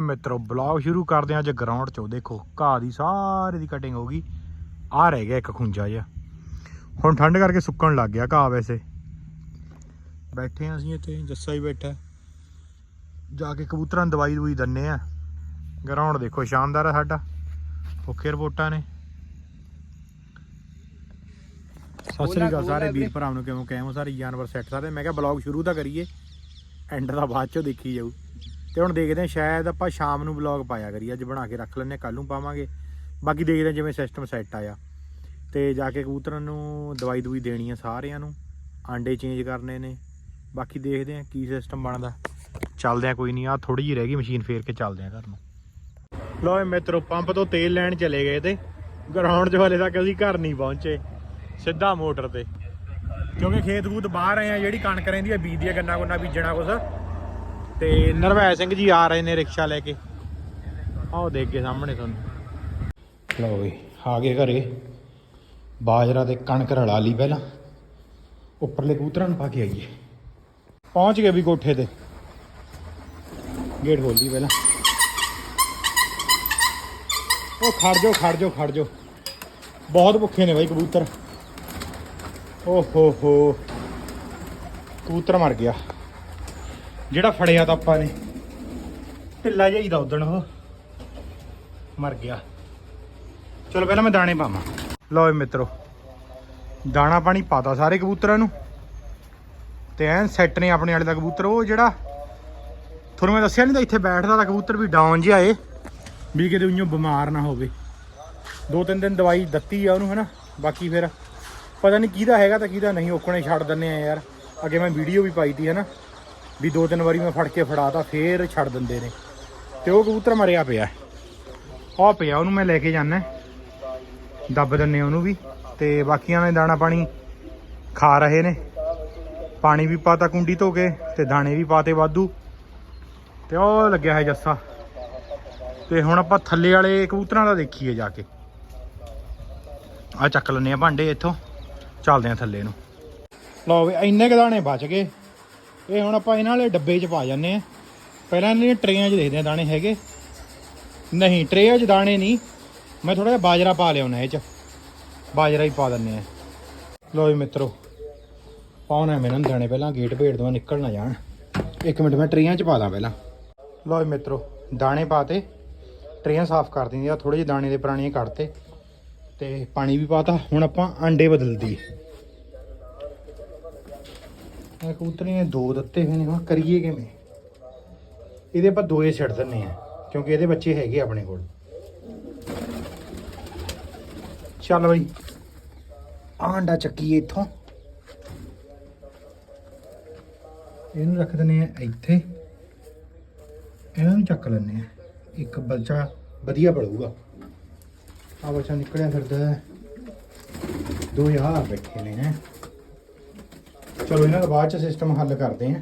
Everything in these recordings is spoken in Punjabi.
ਮਿੱਤਰੋ ਬਲੌਗ ਸ਼ੁਰੂ ਕਰਦੇ ਹਾਂ ਅੱਜ ਗਰਾਊਂਡ 'ਚੋਂ। ਦੇਖੋ, ਘਾਹ ਦੀ ਸਾਰੀ ਦੀ ਕਟਿੰਗ ਹੋ ਗਈ। ਆ ਰਹਿ ਗਿਆ ਇੱਕ ਖੁੰਝਾ ਜਿਹਾ। ਹੁਣ ਠੰਡ ਕਰਕੇ ਸੁੱਕਣ ਲੱਗ ਗਿਆ ਘਾਹ ਵੈਸੇ। ਬੈਠੇ ਹਾਂ ਅਸੀਂ ਇੱਥੇ, ਜੱਸਾ ਹੀ ਬੈਠਾ। ਜਾ ਕੇ ਕਬੂਤਰਾਂ ਨੂੰ ਦਵਾਈ ਦਵਾਈ ਦੰਨੇ ਆ। ਗਰਾਊਂਡ ਦੇਖੋ, ਸ਼ਾਨਦਾਰ ਆ ਸਾਡਾ। ਓਕੇ ਰਿਪੋਰਟਾਂ ਨੇ। ਸਤਿ ਸ੍ਰੀ ਅਕਾਲ ਸਾਰੇ ਵੀਰ ਭਰਾਵਾਂ ਨੂੰ ਕਿਵੇਂ ਕਿਵੇਂ ਸਾਰੇ ਜਾਨਵਰ ਸੈੱਟ ਸਾਰੇ। ਮੈਂ ਕਿਹਾ ਬਲੌਗ ਸ਼ੁਰੂ ਤਾਂ ਕਰੀਏ। ਐਂਡ ਦਾ ਬਾਅਦ ਚੋਂ ਦੇਖੀ ਜਾਊ। ਤੇ ਹੁਣ ਦੇਖਦੇ ਹਾਂ, ਸ਼ਾਇਦ ਆਪਾਂ ਸ਼ਾਮ ਨੂੰ ਵਲੌਗ ਪਾਇਆ ਕਰੀਏ, ਅੱਜ ਬਣਾ ਕੇ ਰੱਖ ਲੈਣੇ ਕੱਲ ਨੂੰ ਪਾਵਾਂਗੇ। ਬਾਕੀ ਦੇਖਦੇ ਹਾਂ ਜਿਵੇਂ ਸਿਸਟਮ ਸੈੱਟ ਆਇਆ। ਤੇ ਜਾ ਕੇ ਕਬੂਤਰਾਂ ਨੂੰ ਦਵਾਈ ਦਵਾਈ ਦੇਣੀ ਆ ਸਾਰਿਆਂ ਨੂੰ, ਆਂਡੇ ਚੇਂਜ ਕਰਨੇ ਨੇ। ਬਾਕੀ ਦੇਖਦੇ ਹਾਂ ਕੀ ਸਿਸਟਮ ਬਣਦਾ। ਚੱਲਦੇ ਆ ਕੋਈ ਨਹੀਂ ਆ ਥੋੜੀ ਜਿਹੀ ਰਹਿ ਗਈ ਮਸ਼ੀਨ ਫੇਰ ਕੇ ਚੱਲਦੇ ਆ ਘਰ ਨੂੰ। ਲੋ ਮਿੱਤਰੋ, ਪੰਪ ਤੋਂ ਤੇਲ ਲੈਣ ਚਲੇ ਗਏ ਤੇ ਗਰਾਊਂਡ 'ਚ ਵਾਲੇ ਤੱਕ ਅਸੀਂ ਘਰ ਨਹੀਂ ਪਹੁੰਚੇ। ਸਿੱਧਾ ਮੋਟਰ ਤੇ। ਕਿਉਂਕਿ ਖੇਤ ਖੂਤ ਬਾਹਰ ਆਏ ਆ, ਜਿਹੜੀ ਕਣਕ ਰਹਿੰਦੀ ਆ, ਬੀਜਦੀ ਆ, ਗੰਨਾ ਗੁੰਨਾ ਬੀਜਣਾ ਕੁਛ। ਤੇ ਨਰਵੈ ਸਿੰਘ ਜੀ ਆ ਰਹੇ ਨੇ ਰਿਕਸ਼ਾ ਲੈ ਕੇ। ਆਓ ਦੇਖ ਕੇ ਸਾਹਮਣੇ ਤੁਹਾਨੂੰ। ਲਓ ਵੀ ਆ ਗਏ ਘਰੇ। ਬਾਜਰਾ ਤੇ ਕਣਕ ਰਲਾ ਲਈ ਪਹਿਲਾਂ। ਉੱਪਰਲੇ ਕਬੂਤਰਾਂ ਨੂੰ ਪਾ ਕੇ ਆਈਏ। ਪਹੁੰਚ ਗਏ ਵੀ ਕੋਠੇ ਤੇ। ਗੇਟ ਖੋਲੀ ਪਹਿਲਾਂ। ਉਹ ਖੜ ਜਾਓ ਖੜ ਜਾਓ ਖੜ ਜਾਓ। ਬਹੁਤ ਭੁੱਖੇ ਨੇ ਬਾਈ ਕਬੂਤਰ। ਓ ਹੋ ਹੋ। ਕਬੂਤਰ ਮਰ ਗਿਆ। ਜਿਹੜਾ ਫੜਿਆ ਤਾਂ ਆਪਾਂ ਨੇ। ਢਿੱਲਾ ਜਿਹਾ ਉਦਣ ਉਹ। ਮਰ ਗਿਆ। ਚਲੋ ਪਹਿਲਾਂ ਮੈਂ ਦਾਣੇ ਪਾਵਾਂ। ਲਓ ਜੀ ਮਿੱਤਰੋ, ਦਾਣਾ ਪਾਣੀ ਪਾਤਾ ਸਾਰੇ ਕਬੂਤਰਾਂ ਨੂੰ। ਤੇ ਐਨ ਸੈੱਟ ਨੇ ਆਪਣੇ ਵਾਲੇ ਦਾ ਕਬੂਤਰ। ਉਹ ਜਿਹੜਾ, ਤੁਹਾਨੂੰ ਮੈਂ ਦੱਸਿਆ ਨਹੀਂ ਤਾਂ ਇੱਥੇ ਬੈਠਦਾ ਤਾਂ ਕਬੂਤਰ ਵੀ ਡਾਊਨ ਜਿਹਾ ਏ। ਵੀ ਕਿਤੇ ਉਈਓ ਬਿਮਾਰ ਨਾ ਹੋਵੇ। ਦੋ ਤਿੰਨ ਦਿਨ ਦਵਾਈ ਦਿੱਤੀ ਆ ਉਹਨੂੰ ਹੈਨਾ, ਬਾਕੀ ਫਿਰ ਪਤਾ ਨਹੀਂ ਕਿਹਦਾ ਹੈਗਾ ਤਾਂ ਕਿਹਦਾ ਨਹੀਂ ਓਕਣੇ ਛੱਡ ਦਿੰਨੇ ਆ ਯਾਰ। ਅੱਗੇ ਮੈਂ ਵੀਡੀਓ ਵੀ ਪਾਈ ਤੀ ਹਨਾ। ਵੀ ਦੋ ਤਿੰਨ ਵਾਰੀ ਮੈਂ ਫੜ ਕੇ ਫੜਾਤਾ, ਫੇਰ ਛੱਡ ਦਿੰਦੇ ਨੇ। ਤੇ ਉਹ ਕਬੂਤਰ ਮਰਿਆ ਪਿਆ। ਆ ਪਿਆ, ਉਹਨੂੰ ਮੈਂ ਲੈ ਕੇ ਜਾਣਾ ਦੱਬ ਦਿੰਨੇ ਉਹਨੂੰ ਵੀ। ਤੇ ਬਾਕੀਆਂ ਨੇ ਦਾਣਾ ਪਾਣੀ ਖਾ ਰਹੇ ਨੇ। ਪਾਣੀ ਵੀ ਪਾਤਾ ਕੁੰਡੀ ਧੋ ਕੇ ਤੇ ਦਾਣੇ ਵੀ ਪਾਤੇ ਵਾਧੂ। ਤੇ ਉਹ ਲੱਗਿਆ ਹੈ ਜੱਸਾ। ਤੇ ਹੁਣ ਆਪਾਂ ਥੱਲੇ ਵਾਲੇ ਕਬੂਤਰਾਂ ਦਾ ਦੇਖੀਏ ਜਾ ਕੇ। ਆ ਚੱਕ ਲੈਨੇ ਆ ਭਾਂਡੇ ਇੱਥੋਂ। ਚੱਲਦੇ ਆ ਥੱਲੇ ਨੂੰ। ਲਓ ਵੀ, ਇੰਨੇ ਕੁ ਦਾਣੇ ਬਚ ਗਏ। ਇਹ ਹੁਣ ਆਪਾਂ ਇਹਨਾਂ ਵਾਲੇ ਡੱਬੇ 'ਚ ਪਾ ਜਾਂਦੇ ਆ ਪਹਿਲਾਂ ਇਹਨਾਂ ਦੀਆਂ ਟਰੇਆਂ 'ਚ ਦੇਖਦੇ ਆ ਦਾਣੇ ਹੈਗੇ। ਨਹੀਂ, ਟਰੇਆਂ 'ਚ ਦਾਣੇ ਨਹੀਂ। ਮੈਂ ਥੋੜਾ ਜਿਹਾ ਬਾਜਰਾ ਪਾ ਲਿਆਉਣਾ ਇਹ 'ਚ। ਬਾਜਰਾ ਹੀ ਪਾ ਦਿੰਨੇ ਆ ਲਓ ਜੀ ਮਿੱਤਰੋ, ਪਾਉਣਾ ਮੈਂ ਇਹਨਾਂ ਦਾਣੇ ਪਹਿਲਾਂ, ਗੇਟ ਭੇੜ ਦਵਾਂ ਨਿਕਲ ਨਾ ਜਾਣ। ਇੱਕ ਮਿੰਟ, ਮੈਂ ਟਰੇਆਂ 'ਚ ਪਾ ਦਾਂ ਪਹਿਲਾਂ। ਲਓ ਜੀ ਮਿੱਤਰੋ, ਦਾਣੇ ਪਾਤੇ। ਟਰੇਆਂ ਸਾਫ਼ ਕਰ ਦਿੰਦੀ ਆ ਥੋੜੇ ਜਿਹੇ ਦਾਣੇ ਦੇ ਪੁਰਾਣੇ ਕੱਢਤੇ। ਤੇ ਪਾਣੀ ਵੀ ਪਾਤਾ। ਹੁਣ ਆਪਾਂ ਆਂਡੇ ਬਦਲਦੀ। ਇਹ ਕਬੂਤਰੀ ਨੇ ਦੋ ਦਿੱਤੇ ਹੋਏ ਨੇ, ਹੁਣ ਕਰੀਏ ਕਿਵੇਂ? ਇਹਦੇ ਆਪਾਂ ਦੋਏ ਛੱਡ ਦਿੰਨੇ ਆ ਕਿਉਂਕਿ ਇਹਦੇ ਬੱਚੇ ਹੈਗੇ ਆਪਣੇ ਕੋਲ। ਚੱਲ ਬਈ, ਆਂਡਾ ਚੱਕੀਏ ਇੱਥੋਂ। ਇਹਨੂੰ ਰੱਖ ਦਿੰਨੇ ਆ ਇੱਥੇ। ਇਹਨਾਂ ਨੂੰ ਚੱਕ ਲੈਂਦੇ ਆ ਇੱਕ ਬੱਚਾ ਵਧੀਆ ਪੜੂਗਾ। ਆ ਬੱਚਾ ਨਿਕਲਿਆ ਫਿਰਦਾ। ਦੋ ਯਾਰ ਬੈਠੇ ਨੇ। ਹੈਂ। ਚਲੋ ਇਹਨਾਂ ਦਾ ਬਾਅਦ ਚ ਸਿਸਟਮ ਹੱਲ ਕਰਦੇ ਆ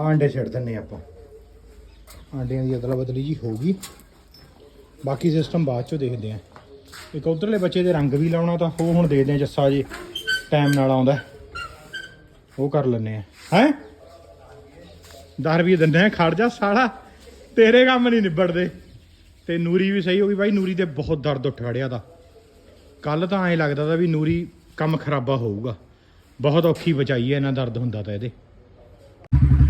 ਆਂਡੇ ਛੱਡ ਦਿੰਨੇ ਆਪਾਂ। ਆਂਡਿਆਂ ਦੀ ਅਦਲਾ ਬਦਲੀ ਜੀ ਹੋ ਗਈ। ਬਾਕੀ ਸਿਸਟਮ ਬਾਅਦ ਚੋਂ ਦੇਖਦੇ ਆ ਇੱਕ ਉਧਰਲੇ ਬੱਚੇ ਦੇ ਰੰਗ ਵੀ ਲਾਉਣਾ ਤਾਂ ਉਹ ਹੁਣ ਦੇਖਦੇ ਆ ਜੱਸਾ ਜੀ ਟਾਈਮ ਨਾਲ ਆਉਂਦਾ। ਉਹ ਕਰ ਲੈਨੇ ਆ ਹੈ? 10 ਵੀ ਦਿੰਦੇ ਆ ਖੜ ਜਾ ਸਾਲਾ। ਤੇਰੇ ਕੰਮ ਨਹੀਂ ਨਿਬੜਦੇ। ਤੇ ਨੂਰੀ ਵੀ ਸਹੀ ਹੋ ਗਈ। ਬਾਈ, ਨੂਰੀ ਤੇ ਬਹੁਤ ਦਰਦ ਉੱਠ ਖੜਿਆ ਦਾ। ਕੱਲ ਤਾਂ ਐਂ ਲੱਗਦਾ ਤਾਂ ਵੀ ਨੂਰੀ ਕੰਮ ਖਰਾਬਾ ਹੋਊਗਾ। ਬਹੁਤ ਔਖੀ ਬਚਾਈ ਹੈ ਇਹਨਾਂ ਦਰਦ ਹੁੰਦਾ ਤਾਂ ਇਹਦੇ।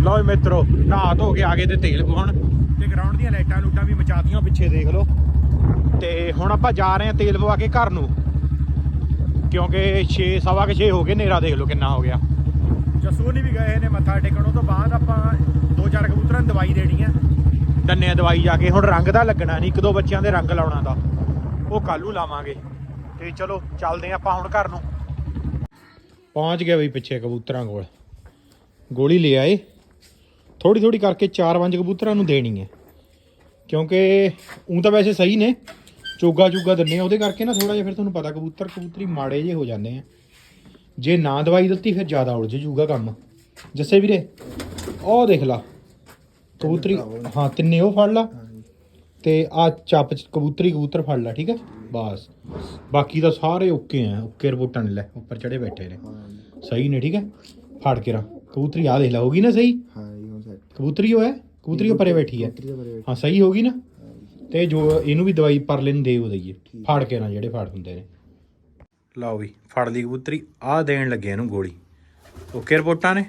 ਲਓ ਜੀ ਮਿੱਤਰੋ ਨਹਾ ਧੋ ਕੇ ਆ ਗਏ ਤੇ ਤੇਲ ਪਵਾਉਣ। ਤੇ ਗਰਾਊਂਡ ਦੀਆਂ ਲਾਈਟਾਂ ਲੂਟਾਂ ਵੀ ਮਚਾਤੀਆਂ ਪਿੱਛੇ ਦੇਖ ਲਓ। ਤੇ ਹੁਣ ਆਪਾਂ ਜਾ ਰਹੇ ਹਾਂ ਤੇਲ ਪਵਾ ਕੇ ਘਰ ਨੂੰ। ਕਿਉਂਕਿ 6 ਸਵਾ ਕੇ 6 ਹੋ ਗਏ ਨੇਰਾ ਦੇਖ ਲਓ ਕਿੰਨਾ ਹੋ ਗਿਆ। ਜਸੂ ਨਹੀਂ ਵੀ ਗਏ ਨੇ ਮੱਥਾ ਟੇਕਣ ਉਹ ਤੋਂ ਬਾਅਦ ਆਪਾਂ ਦੋ ਚਾਰ ਕਬੂਤਰਾਂ ਨੂੰ ਦਵਾਈ ਦੇਣੀ ਆ। ਦੰਨੇ ਦਵਾਈ ਜਾ ਕੇ ਹੁਣ ਰੰਗ ਦਾ ਲੱਗਣਾ ਨਹੀਂ ਇੱਕ ਦੋ ਬੱਚਿਆਂ ਦੇ ਰੰਗ ਲਾਉਣਾ ਦਾ ਉਹ ਕੱਲ ਨੂੰ ਲਾਵਾਂਗੇ। ਤੇ ਚਲੋ ਚੱਲਦੇ ਹਾਂ ਆਪਾਂ ਹੁਣ ਘਰ ਨੂੰ। ਪਹੁੰਚ ਗਏ ਬਈ ਪਿੱਛੇ ਕਬੂਤਰਾਂ ਕੋਲ। ਗੋਲੀ ਲੈ ਆਏ। ਥੋੜੀ ਥੋੜੀ ਕਰਕੇ 4-5 ਕਬੂਤਰਾਂ ਨੂੰ ਦੇਣੀ ਹੈ। ਕਿਉਂਕਿ ਉਹ ਤਾਂ ਵੈਸੇ ਸਹੀ ਨੇ। ਚੋਗਾ ਚੂਗਾ ਦਿੰਨੇ ਆ। ਉਹਦੇ ਕਰਕੇ ਨਾ ਥੋੜਾ ਜਿਹਾ ਫਿਰ ਤੁਹਾਨੂੰ ਪਤਾ ਕਬੂਤਰ ਕਬੂਤਰੀ ਮਾੜੇ ਜੇ ਹੋ ਜਾਂਦੇ ਆ। ਜੇ ਨਾ ਦਵਾਈ ਦਿੱਤੀ ਫਿਰ ਜ਼ਿਆਦਾ ਉਲਝ ਜੂਗਾ ਕੰਮ। ਜੱਸੇ ਵੀਰੇ ਉਹ ਦੇਖ ਲਾ। ਕਬੂਤਰੀ ਹਾਂ ਤਿੰਨੇ ਉਹ ਫੜ ਲਾ। ਤੇ ਆ ਚੱਪ ਚ ਕਬੂਤਰੀ ਕਬੂਤਰ ਫੜ ਲਾ ਠੀਕ ਹੈ? ਬਸ। ਬਾਕੀ ਤਾਂ ਸਾਰੇ ਓਕੇ ਆ ਓਕੇ ਰਿਪੋਰਟਾਂ ਨੇ ਲੈ ਉੱਪਰ ਚੜੇ ਬੈਠੇ ਨੇ। ਸਹੀ ਨੇ ਠੀਕ ਹੈ? ਫੜ ਕੇ ਰਾਂ ਕਬੂਤਰੀ ਆ ਦੇਖ ਲਾ ਹੋਗੀ ਨਾ ਸਹੀ? ਹਾਂ ਸੈੱਟ ਕਬੂਤਰੀ ਉਹ ਹੈ? ਕਬੂਤਰੀ ਉਹ ਪਰੇ ਬੈਠੀ ਹੈ। ਹਾਂ। ਸਹੀ ਹੋ ਗਈ ਨਾ? ਤੇ ਜੋ ਇਹਨੂੰ ਵੀ ਦਵਾਈ ਪਰਲੇ ਨੂੰ ਦੇ ਉਹ ਦਈਏ। ਫਾੜ ਕੇ ਨਾ ਜਿਹੜੇ ਫਾੜ ਹੁੰਦੇ ਨੇ। ਲਓ ਵੀ ਫੜ ਲਈ ਕਬੂਤਰੀ। ਆ ਦੇਣ ਲੱਗੇ ਇਹਨੂੰ ਗੋਲੀ। ਓਕੇ ਰਿਪੋਰਟਾਂ ਨੇ?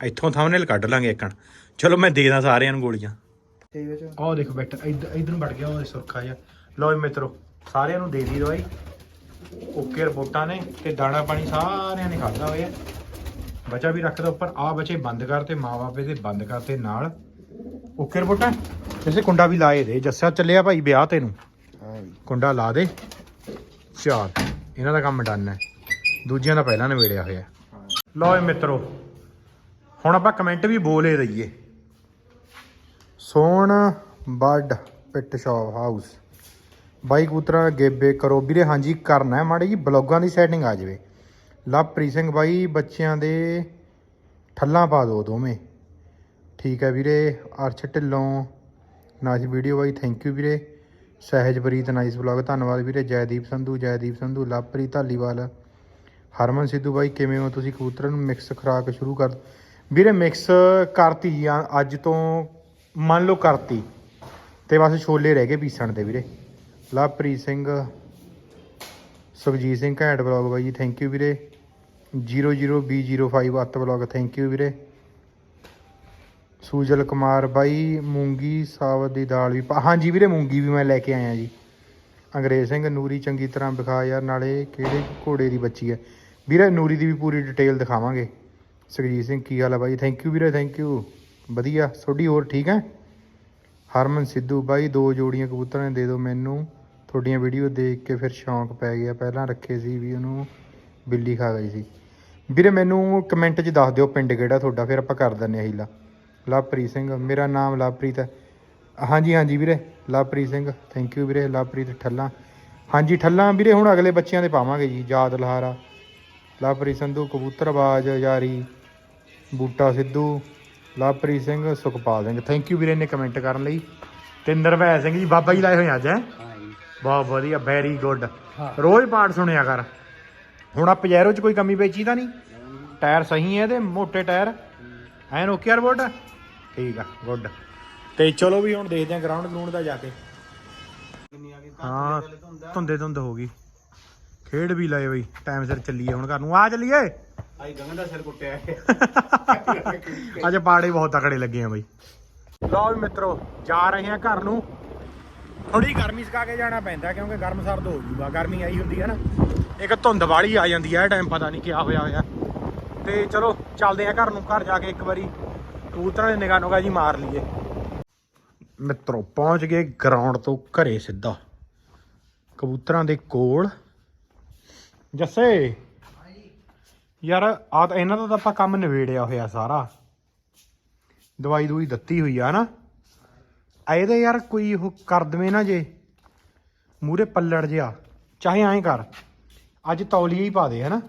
ਇੱਥੋਂ ਥੰਬਨੇਲ ਕੱਢ ਲਾਂਗੇ ਇੱਕਣ ਚਲੋ ਮੈਂ ਦੇ ਦਾਂ ਸਾਰਿਆਂ ਨੂੰ ਗੋਲੀਆਂ। ਠੀਕ ਹੈ ਜੀ। ਆਹ ਦੇਖ ਬੈਠ ਇੱਧਰ ਇੱਧਰ ਨੂੰ ਵੜ ਗਿਆ ਉਹ ਸੁਰਖਾ ਜਿਹਾ। ਲਓ ਜੀ ਮਿੱਤਰੋ ਸਾਰਿਆਂ ਨੂੰ ਦੇ ਦੀ ਦਵਾਈ। ਓਕੇ ਰਿਪੋਰਟਾਂ ਨੇ ਤੇ ਦਾਣਾ ਪਾਣੀ ਸਾਰਿਆਂ ਨੇ ਖਾਦਾ ਹੋਇਆ। ਬੱਚਾ ਵੀ ਰੱਖਦਾ ਉੱਪਰ। ਆ ਬੱਚੇ ਬੰਦ ਕਰਤੇ ਮਾਪੇ ਦੇ ਬੰਦ ਕਰਤੇ ਨਾਲ ਓਕੇ ਰਿਪੋਰਟਾਂ। ਜਿਵੇਂ ਕੁੰਡਾ ਵੀ ਲਾਏ ਦੇ। ਜੱਸਿਆ ਚੱਲਿਆ ਭਾਈ ਵਿਆਹ ਤੇ ਨੂੰ। ਕੁੰਡਾ ਲਾ ਦੇ। ਚਾਰ। ਇਹਨਾਂ ਦਾ ਕੰਮ ਡਨ ਹੈ। ਦੂਜਿਆਂ ਦਾ ਪਹਿਲਾਂ ਨਵੇੜਿਆ ਹੋਇਆ। ਲਓ ਜੀ ਮਿੱਤਰੋ ਹੁਣ ਆਪਾਂ ਕਮੈਂਟ ਵੀ ਬੋਲੇ ਦਈਏ ਸੋਨ ਬਰਡ ਪਿੱਟ ਸ਼ਾਪ ਹਾਊਸ। ਬਾਈ ਕਬੂਤਰਾਂ ਗੇਬੇ ਕਰੋ। ਵੀਰੇ, ਹਾਂਜੀ, ਕਰਨਾ ਹੈ। ਮਾੜੀ ਜੀ ਬਲੌਗਾਂ ਦੀ ਸੈਟਿੰਗ ਆ ਜਾਵੇ। ਲਵਪ੍ਰੀਤ ਸਿੰਘ ਬਾਈ, ਬੱਚਿਆਂ ਦੇ ਠੱਲਾਂ ਪਾ ਦਿਓ ਦੋਵੇਂ। ਠੀਕ ਹੈ ਵੀਰੇ, ਅਰਸ਼ ਢਿੱਲੋਂ। ਨਾਈਸ ਵੀਡੀਓ ਬਾਈ ਥੈਂਕ ਯੂ ਵੀਰੇ। ਸਹਿਜਪ੍ਰੀਤ ਨਾਈਸ ਵਲੌਗ ਧੰਨਵਾਦ ਵੀਰੇ, ਜੈਦੀਪ ਸੰਧੂ ਜੈਦੀਪ ਸੰਧੂ, ਲਵਪ੍ਰੀਤ ਧਾਲੀਵਾਲ। ਹਰਮਨ ਸਿੱਧੂ ਬਾਈ, ਕਿਵੇਂ ਹੋ ਤੁਸੀਂ ਕਬੂਤਰਾਂ ਨੂੰ ਮਿਕਸ ਖੁਰਾਕ ਸ਼ੁਰੂ ਕਰ ਵੀਰੇ ਮਿਕਸ ਕਰਤੀ ਜੀ ਆ- ਅੱਜ ਤੋਂ ਮੰਨ ਲਓ ਕਰਤੀ। ਤੇ ਬਸ ਛੋਲੇ ਰਹਿ ਗਏ ਪੀਸਣ ਦੇ ਵੀਰੇ। ਲਵਪ੍ਰੀਤ ਸਿੰਘ, ਸੁਖਜੀਤ ਸਿੰਘ ਘੈਂਟ ਵਲੌਗ ਬਾਈ ਜੀ ਥੈਂਕ ਯੂ ਵੀਰੇ। 00B05 ਅੱਤ ਵਲੌਗ ਥੈਂਕ ਯੂ ਵੀਰੇ। ਸੂਜਲ ਕੁਮਾਰ ਬਾਈ, ਮੂੰਗੀ ਸਾਵਤ ਦੀ ਦਾਲ ਵੀ ਹਾਂਜੀ ਵੀਰੇ, ਮੂੰਗੀ ਵੀ ਮੈਂ ਲੈ ਕੇ ਆਇਆ ਜੀ। ਅੰਗਰੇਜ਼ ਸਿੰਘ, ਨੂਰੀ ਚੰਗੀ ਤਰ੍ਹਾਂ ਵਿਖਾ ਯਾਰ, ਨਾਲੇ ਕਿਹੜੇ ਘੋੜੇ ਦੀ ਬੱਚੀ ਹੈ। ਵੀਰੇ, ਨੂਰੀ ਦੀ ਵੀ ਪੂਰੀ ਡਿਟੇਲ ਦਿਖਾਵਾਂਗੇ। ਸੁਖਜੀਤ ਸਿੰਘ, ਕੀ ਹਾਲ ਹੈ ਬਾਈ? ਥੈਂਕ ਯੂ ਵੀਰੇ ਥੈਂਕ ਯੂ ਵਧੀਆ, ਤੁਹਾਡੀ ਹੋਰ ਠੀਕ ਹੈ? ਹਰਮਨ ਸਿੱਧੂ ਬਾਈ, ਦੋ ਜੋੜੀਆਂ ਕਬੂਤਰਾਂ ਦੇ ਦਿਓ ਮੈਨੂੰ। ਤੁਹਾਡੀਆਂ ਵੀਡੀਓ ਦੇਖ ਕੇ ਫਿਰ ਸ਼ੌਂਕ ਪੈ ਗਿਆ। ਪਹਿਲਾਂ ਰੱਖੇ ਸੀ ਵੀ ਉਹਨੂੰ ਬਿੱਲੀ ਖਾ ਗਈ ਸੀ। ਵੀਰੇ ਮੈਨੂੰ ਕਮੈਂਟ 'ਚ ਦੱਸ ਦਿਓ ਪਿੰਡ ਕਿਹੜਾ ਤੁਹਾਡਾ, ਫਿਰ ਆਪਾਂ ਕਰ ਦਿੰਨੇ ਆ ਹੀਲਾ। ਲਵਪ੍ਰੀਤ ਸਿੰਘ, ਮੇਰਾ ਨਾਮ ਲਵਪ੍ਰੀਤ ਹੈ। ਹਾਂਜੀ ਹਾਂਜੀ ਵੀਰੇ, ਲਵਪ੍ਰੀਤ ਸਿੰਘ ਥੈਂਕ ਯੂ ਵੀਰੇ, ਲਵਪ੍ਰੀਤ ਠੱਲਾਂ। ਹਾਂਜੀ, ਠੱਲਾਂ ਵੀਰੇ, ਹੁਣ ਅਗਲੇ ਬੱਚਿਆਂ ਦੇ ਪਾਵਾਂਗੇ ਜੀ, ਯਾਦ ਲਹਾਰਾ। ਲਵਪ੍ਰੀਤ ਸੰਧੂ ਕਬੂਤਰਬਾਜ਼ ਯਾਰੀ, ਬੂਟਾ ਸਿੱਧੂ, ਲਵਪ੍ਰੀਤ ਸਿੰਘ, ਸੁਖਪਾਲ ਸਿੰਘ। ਥੈਂਕ ਯੂ ਵੀਰੇ ਨੇ ਕਮੈਂਟ ਕਰਨ ਲਈ। ਤੇ ਨਰਵੈ ਸਿੰਘ ਜੀ, ਬਾਬਾ ਜੀ ਲਾਏ ਹੋਏ ਅੱਜ, ਹੈ? ਬਹੁਤ ਵਧੀਆ ਵੈਰੀ ਗੁੱਡ। ਰੋਜ਼ ਪਾਠ ਸੁਣਿਆ ਕਰ। ਹੁਣ ਆ ਪਜੈਰੋ ਚ ਕੋਈ ਕਮੀ ਪੇਚੀ ਤਾਂ ਨਹੀਂ? ਟਾਇਰ ਸਹੀ ਹੈ ਇਹਦੇ ਮੋਟੇ ਟਾਇਰ? ਐਨ ਓਕੇ ਆ ਰਿਪੋਰਟ? ਠੀਕ ਆ ਗੁੱਡ ਤੇ ਚਲੋ ਵੀ ਹੁਣ ਦੇਖਦੇ ਆ ਗਰਾਊਂਡ ਗਰਾਊਂਡ ਦਾ ਜਾ ਕੇ। ਹਾਂ ਧੁੰਦੇ ਧੁੰਦ ਹੋ ਗਈ। ਖੇਡ ਵੀ ਲਏ ਬਈ ਟਾਈਮ ਸਿਰ ਚੱਲੀਏ ਹੁਣ ਘਰ ਨੂੰ। ਆ ਚੱਲੀਏ? ਆਈ ਗੰਗਾ ਦਾ ਸਿਰ ਕੁੱਟਿਆ। ਅੱਜ ਪਾੜੇ ਬਹੁਤ ਤਕੜੇ ਲੱਗੇ ਆ ਬਈ। ਲਓ ਵੀ ਮਿੱਤਰੋ ਜਾ ਰਹੇ ਆ ਘਰ ਨੂੰ। ਥੋੜੀ ਗਰਮੀ ਸਕਾ ਕੇ ਜਾਣਾ ਪੈਂਦਾ ਕਿਉਂਕਿ ਗਰਮ ਸਰਦ ਹੋ ਜੂਗਾ, ਗਰਮੀ ਆਈ ਹੁੰਦੀ ਹੈ ਨਾ। ਇੱਕ ਧੁੰਦ ਵਾਲੀ ਆ ਜਾਂਦੀ ਹੈ ਟਾਈਮ ਪਤਾ ਨਹੀਂ ਕਿਆ ਹੋਇਆ ਹੋਇਆ। ਤੇ ਚਲੋ, ਚੱਲਦੇ ਆ ਘਰ ਨੂੰ, ਘਰ ਜਾ ਕੇ ਇੱਕ ਵਾਰੀ ਕਬੂਤਰਾਂ ਦੇ ਨਿਗਾਹ ਨੁਗਾ ਜੀ ਮਾਰ ਲਈਏ। ਮਿੱਤਰੋ, ਪਹੁੰਚ ਗਏ ਗਰਾਊਂਡ ਤੋਂ ਘਰੇ ਸਿੱਧਾ। ਕਬੂਤਰਾਂ ਦੇ ਕੋਲ। ਜੱਸੇ! ਯਾਰ ਆ ਤਾਂ ਇਹਨਾਂ ਦਾ ਤਾਂ ਆਪਾਂ ਕੰਮ ਨਿਬੇੜਿਆ ਹੋਇਆ ਸਾਰਾ। ਦਵਾਈ ਦੂਈ ਦਿੱਤੀ ਹੋਈ ਆ ਨਾ। ਆ ਇਹਦੇ ਯਾਰ ਕੋਈ ਉਹ ਕਰ ਦਵੇਂ ਨਾ ਜੇ ਮੂਰੇ ਪੱਲੜ ਜਿਆ ਚਾਹੇ ਐਂ ਕਰ ਅੱਜ ਤੌਲੀਆ ਹੀ ਪਾ ਦੇ ਹਨਾ?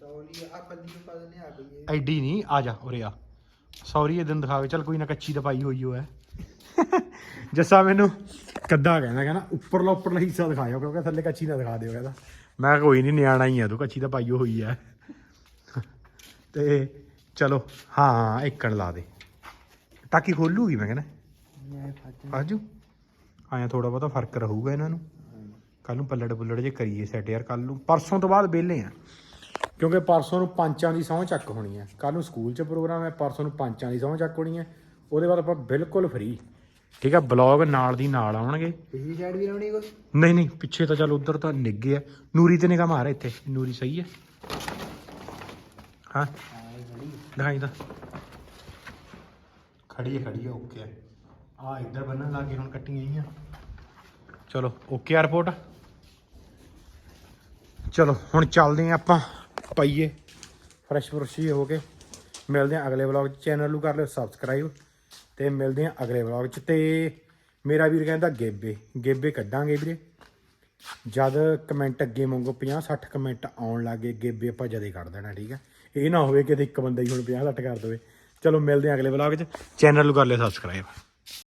ਤੌਲੀ ਆ ਪੱਲੀ ਨੂੰ ਪਾ ਦਿੰਦੇ ਆ ਬਈ ਐਡੀ ਨਹੀਂ ਆ ਜਾ ਉਰੇ ਆ। ਸੌਰੀ ਇਹ ਦਿਨ ਦਿਖਾਵੇ ਚੱਲ ਕੋਈ ਨਾ ਕੱਚੀ ਤਾਂ ਪਾਈ ਹੋਈ ਓ ਹੈ ਜੱਸਾ ਮੈਨੂੰ ਕੱਦਾ ਕਹਿੰਦਾ ਕਹਿੰਦਾ ਉੱਪਰਲਾ ਉੱਪਰਲਾ ਹਿੱਸਾ ਦਿਖਾਇਓ ਕਿਉਂਕਿ ਥੱਲੇ ਕੱਚੀ ਨਾ ਦਿਖਾ ਦਿਓ ਕਹਿੰਦਾ। ਮੈਂ ਕੋਈ ਨਹੀਂ ਨਿਆਣਾ ਹੀ ਆ ਤੂੰ ਕੱਚੀ ਤਾਂ ਪਾਈ ਹੋਈ ਹੈ ਤੇ ਚਲੋ ਹਾਂ ਇੱਕਣ ਲਾ ਦੇ। ਟਾਕੀ ਖੋਲੂਗੀ ਮੈਂ ਕਹਿੰਦਾ। ਮੈਂ ਫੱਜ ਆਜੂ ਆਇਆ ਥੋੜਾ ਬਹੁਤਾ ਫ਼ਰਕ ਰਹੂਗਾ ਇਹਨਾਂ ਨੂੰ। ਕੱਲ ਨੂੰ ਪੱਲੜ ਪੁੱਲੜ ਜੇ ਕਰੀਏ ਸੈਟ ਯਾਰ ਕੱਲ ਨੂੰ। ਪਰਸੋਂ ਤੋਂ ਬਾਅਦ ਵਿਹਲੇ ਆ। ਕਿਉਂਕਿ ਪਰਸੋਂ ਨੂੰ ਪੰਚਾਂ ਦੀ ਸਹੁੰ ਚੱਕ ਹੋਣੀ ਹੈ ਕੱਲ ਨੂੰ ਸਕੂਲ 'ਚ ਪ੍ਰੋਗਰਾਮ ਹੈ ਪਰਸੋਂ ਨੂੰ ਪੰਚਾਂ ਦੀ ਸਹੁੰ ਚੱਕ ਹੋਣੀ ਹੈ ਉਹਦੇ ਬਾਅਦ ਆਪਾਂ ਬਿਲਕੁਲ ਫ੍ਰੀ ਠੀਕ ਆ ਬਲੌਗ ਨਾਲ ਦੀ ਨਾਲ ਆਉਣਗੇ। ਪਿਛਲੀ ਸਾਈਡ ਵੀ ਲਾਉਣੀ ਕੋਈ? ਨਹੀਂ ਨਹੀਂ ਪਿੱਛੇ ਤਾਂ ਚੱਲ ਉਧਰ ਤਾਂ ਨਿੱਗੇ ਆ। ਨੂਰੀ ਤੇ ਨਿਗਾਹ ਮਾਰ ਇੱਥੇ। ਨੂਰੀ ਸਹੀ ਹੈ। ਹਾਂ ਦਿਖਾਈ ਤਾਂ। ਖੜੀ ਹੈ ਖੜੀ ਹੈ ਓਕੇ ਆ ਇੱਧਰ ਬੰਨਣ ਲੱਗੇ ਹੁਣ ਕੱਟੀਆਂ ਆਈਆਂ। ਚਲੋ ਓਕੇ ਆ ਰਿਪੋਰਟ ਚਲੋ, ਹੁਣ ਚੱਲਦੇ ਆ ਆਪਾਂ ਪਾਈਏ ਫਰੈਸ਼ ਫਰੁਸ਼ ਹੋ ਕੇ। ਮਿਲਦੇ ਆ ਅਗਲੇ ਵਲੌਗ 'ਚ। ਚੈਨਲ ਨੂੰ ਕਰ ਲਿਓ ਸਬਸਕ੍ਰਾਈਬ ਤੇ ਮਿਲਦੇ ਆ ਅਗਲੇ ਵਲੌਗ 'ਚ। ਤੇ ਮੇਰਾ ਵੀਰ ਕਹਿੰਦਾ ਗੇਬੇ ਗੇਬੇ ਕੱਢਾਂਗੇ ਵੀਰੇ। ਜਦ ਕਮੈਂਟ ਅੱਗੇ ਮੰਗੋ 50 60 ਕਮੈਂਟ ਆਉਣ ਲੱਗੇ ਗੇਬੇ ਆਪਾਂ ਜਦੇ ਕੱਢ ਦੇਣਾ, ਠੀਕ ਹੈ। ਇਹ ਨਾ ਹੋਵੇ ਕਿ ਇੱਕ ਬੰਦਾ ਹੀ ਹੁਣ 50 60 ਕਰ ਦੇਵੇ। ਚਲੋ ਮਿਲਦੇ ਆ ਅਗਲੇ ਵਲੌਗ 'ਚ। ਚੈਨਲ ਨੂੰ ਕਰ ਲਿਓ ਸਬਸਕ੍ਰਾਈਬ